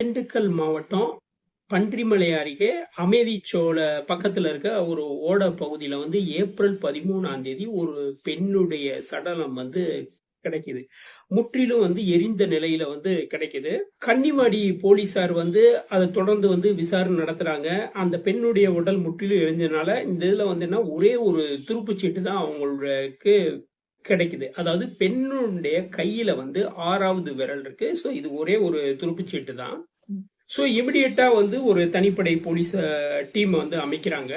திண்டுக்கல் மாவட்டம் பன்றிமலை அருகே அமேதிச்சோல பக்கத்துல இருக்க ஒரு ஓட பகுதியில வந்து ஏப்ரல் பதிமூணாம் தேதி ஒரு பெண்ணுடைய சடலம் வந்து கிடைக்குது. முற்றிலும் வந்து எரிந்த நிலையில வந்து கிடைக்குது. கன்னிவாடி போலீசார் வந்து அதை தொடர்ந்து வந்து விசாரணை நடத்துறாங்க. அந்த பெண்ணுடைய உடல் முற்றிலும் எரிஞ்சதுனால இந்த இதுல வந்து என்ன ஒரே ஒரு துருப்புச்சீட்டு தான் அவங்களுக்கு கிடைக்குது. அதாவது பெண்ணுடைய கையில வந்து ஆறாவது விரல் இருக்கு. ஸோ இது ஒரே ஒரு துருப்புச்சீட்டு தான். ஸோ இமிடியட்டா வந்து ஒரு தனிப்படை போலீஸ் டீம் வந்து அமைக்கிறாங்க.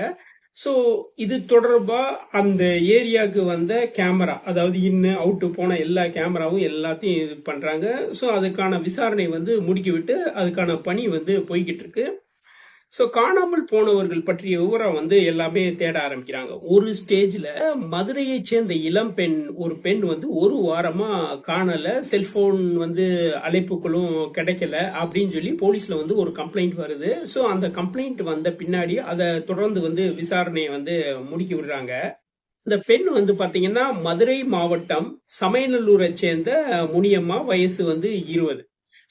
ஸோ இது தொடர்பா அந்த ஏரியாவுக்கு வந்த கேமரா அதாவது இன்னு அவுட்டு போன எல்லா கேமராவும் எல்லாத்தையும் இது பண்றாங்க. ஸோ அதுக்கான விசாரணை வந்து முடிக்கிவிட்டு அதுக்கான பணி வந்து போய்கிட்டு இருக்கு. ஸோ காணாமல் போனவர்கள் பற்றிய விவரம் வந்து எல்லாமே தேட ஆரம்பிக்கிறாங்க. ஒரு ஸ்டேஜில் மதுரையை சேர்ந்த இளம் பெண் ஒரு பெண் வந்து ஒரு வாரமாக காணலை செல்ஃபோன் வந்து அழைப்புகளும் கிடைக்கல அப்படின்னு சொல்லி போலீஸில் வந்து ஒரு கம்ப்ளைண்ட் வருது. ஸோ அந்த கம்ப்ளைண்ட் வந்த பின்னாடி அதை தொடர்ந்து வந்து விசாரணையை வந்து முடுக்கி விடுறாங்க. இந்த பெண் வந்து பார்த்தீங்கன்னா மதுரை மாவட்டம் சமயநல்லூரை சேர்ந்த முனியம்மா வயசு வந்து இருபது.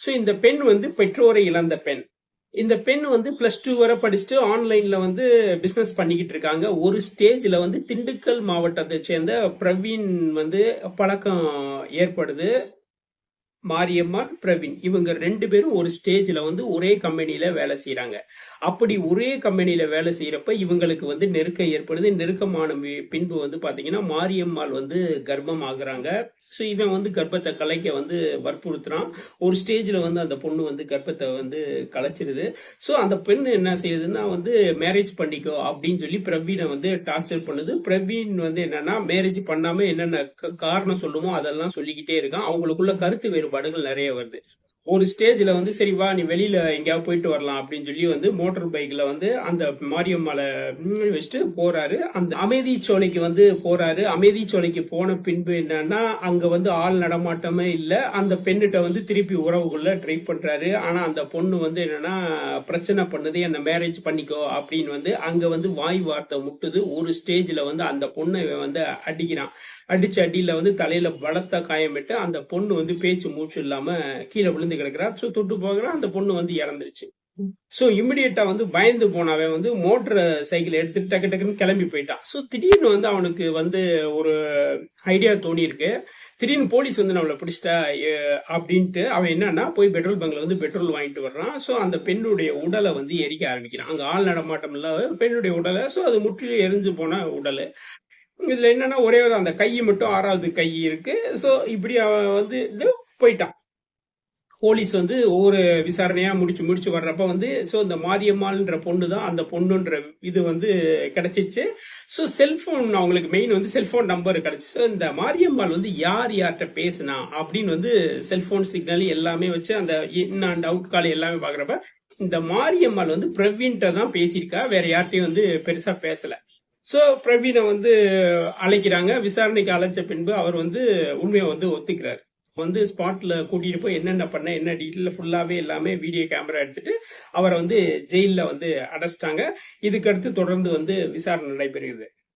ஸோ இந்த பெண் வந்து பெற்றோரை இழந்த பெண். இந்த பெண் வந்து பிளஸ் டூ வரை படிச்சுட்டு ஆன்லைன்ல வந்து பிசினஸ் பண்ணிக்கிட்டு இருக்காங்க. ஒரு ஸ்டேஜில் வந்து திண்டுக்கல் மாவட்டத்தை சேர்ந்த பிரவீன் வந்து பழக்கம் ஏற்படுது. மாரியம்மாள் பிரவீன். இவங்க ரெண்டு பேரும் ஒரு ஸ்டேஜில் வந்து ஒரே கம்பெனியில் வேலை செய்கிறாங்க அப்படி ஒரே கம்பெனியில் வேலை செய்கிறப்ப இவங்களுக்கு வந்து நெருக்கம் ஏற்படுது. நெருக்கமான பின்பு வந்து பார்த்தீங்கன்னா மாரியம்மாள் வந்து கர்ப்பம் ஆகுறாங்க. ஸோ இவன் வந்து கர்ப்பத்தை கலைக்க வந்து வற்புறுத்துறான். ஒரு ஸ்டேஜில் வந்து அந்த பொண்ணு வந்து கர்ப்பத்தை வந்து கலைச்சிருது. ஸோ அந்த பெண் என்ன செய்யுதுன்னா வந்து மேரேஜ் பண்ணிக்கோ அப்படின்னு சொல்லி பிரவீனை வந்து டார்ச்சர் பண்ணுது. பிரவீன் வந்து என்னன்னா மேரேஜ் பண்ணாமல் என்னென்ன காரணம் சொல்லுமோ அதெல்லாம் சொல்லிக்கிட்டே இருக்கான். அவங்களுக்குள்ள கருத்து வேறுபாடுகள் நிறைய வருது. ஒரு ஸ்டேஜில் வந்து சரி வா நீ வெளியில் எங்கேயாவது போயிட்டு வரலாம் அப்படின்னு சொல்லி வந்து மோட்டார் பைக்கில் வந்து அந்த மாரியம்மலை வச்சுட்டு போகிறாரு அந்த அமைதி சோலைக்கு வந்து போகிறாரு அமைதி சோலைக்கு போன பின்பு என்னன்னா அங்கே வந்து ஆள் நடமாட்டமே இல்லை. அந்த பெண்ணிட்ட வந்து திருப்பி உறவுக்குள்ள ட்ரை பண்ணுறாரு ஆனால் அந்த பொண்ணு வந்து என்னன்னா பிரச்சனை பண்ணுது என்னை மேரேஜ் பண்ணிக்கோ அப்படின்னு வந்து அங்கே வந்து வாய் வார்த்தை முட்டுது. ஒரு ஸ்டேஜில் வந்து அந்த பொண்ணை வந்து அடிக்கிறான். அடிச்சு அடியில் வந்து தலையில் பலத்த காயமிட்டு அந்த பொண்ணு வந்து பேச்சு மூச்சு இல்லாமல் கீழே விழுந்து கிடக்குறா ஸோ தொட்டு போகிறா அந்த பொண்ணு வந்து இறந்துருச்சு. ஸோ இமிடியட்டா வந்து பயந்து போனவன் வந்து மோட்டர் சைக்கிள் எடுத்துட்டு டக்கு டக்குன்னு கிளம்பி போயிட்டான். ஸோ திடீர்னு வந்து அவனுக்கு வந்து ஒரு ஐடியா தோணி இருக்கு திடீர்னு போலீஸ் வந்து நம்மளை பிடிச்சிட்டா அப்படின்ட்டு அவன் என்னன்னா போய் பெட்ரோல் பங்க்ல வந்து பெட்ரோல் வாங்கிட்டு வர்றான். ஸோ அந்த பெண்ணுடைய உடலை வந்து எரிக்க ஆரம்பிக்கிறான். அங்க ஆள் நடமாட்டம் இல்லாத பெண்ணுடைய உடலை. ஸோ அது முற்றிலும் எரிஞ்சு போன உடல். இதுல என்னன்னா ஒரே ஒரு அந்த கை மட்டும் ஆறாவது கை இருக்கு. ஸோ இப்படி அவன் வந்து போயிட்டான். போலீஸ் வந்து ஒவ்வொரு விசாரணையா முடிச்சு முடிச்சு வர்றப்ப வந்து ஸோ இந்த மாரியம்மாள்ன்ற பொண்ணு தான் அந்த பொண்ணுன்ற இது வந்து கிடைச்சிச்சு. ஸோ செல்போன் அவங்களுக்கு மெயின் வந்து செல்போன் நம்பர் கிடைச்சிச்சு ஸோ இந்த மாரியம்மாள் வந்து யார் யார்கிட்ட பேசினா அப்படின்னு வந்து செல்போன் சிக்னல் எல்லாமே வச்சு அந்த இன் அண்ட் அவுட் கால் எல்லாமே பாக்குறப்ப இந்த மாரியம்மாள் வந்து பிரவீன்கிட்ட தான் பேசியிருக்கா. வேற யார்ட்டையும் வந்து பெருசா பேசல. ஸோ பிரவீனை வந்து அழைக்கிறாங்க. விசாரணைக்கு அழைச்ச பின்பு அவர் வந்து உண்மையை வந்து ஒத்துக்கிறார். வந்து ஸ்பாட்டில் கூட்டிகிட்டு போய் என்னென்ன பண்ண என்ன டீட்டெயில் ஃபுல்லாகவே எல்லாமே வீடியோ கேமரா எடுத்துட்டு அவரை வந்து ஜெயிலில் வந்து அடைச்சிட்டாங்க. இதுக்கடுத்து தொடர்ந்து வந்து விசாரணை நடைபெறுகிறது.